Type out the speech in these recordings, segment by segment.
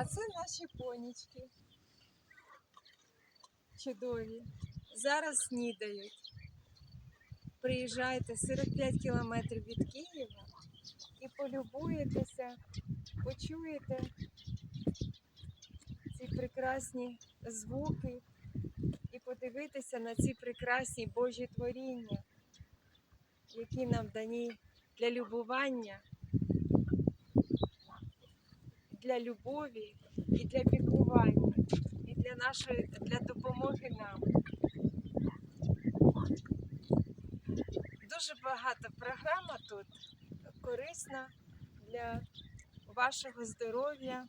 А це наші понічки. Чудові. Зараз снідають. Приїжджайте 45 кілометрів від Києва і полюбуєтеся, почуєте ці прекрасні звуки і подивитися на ці прекрасні Божі творіння, які нам дані для любування, для любові і для піклування, і для нашої для допомоги нам. Дуже багата програма тут корисна для вашого здоров'я,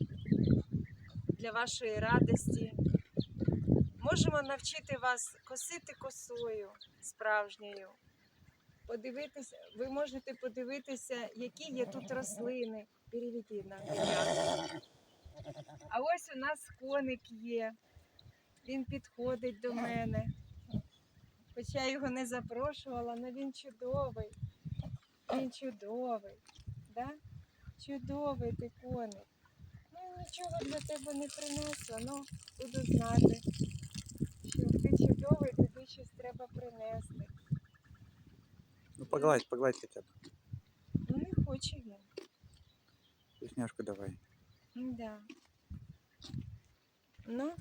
для вашої радості. Можемо навчити вас косити косою справжньою. Подивитися, ви можете подивитися, які є тут рослини. Переведи на ребят. А ось у нас коник є. Він підходить до мене. Хоча я його не запрошувала, але він чудовий. Він чудовий. Да? Чудовий ти коник. Ну нічого для тебе не принесла, ну буду знати, що ти чудовий, тобі щось треба принести. Ну погладь, погладь хотя бы. Ну не хоче він. Вкусняшку давай. Да. 能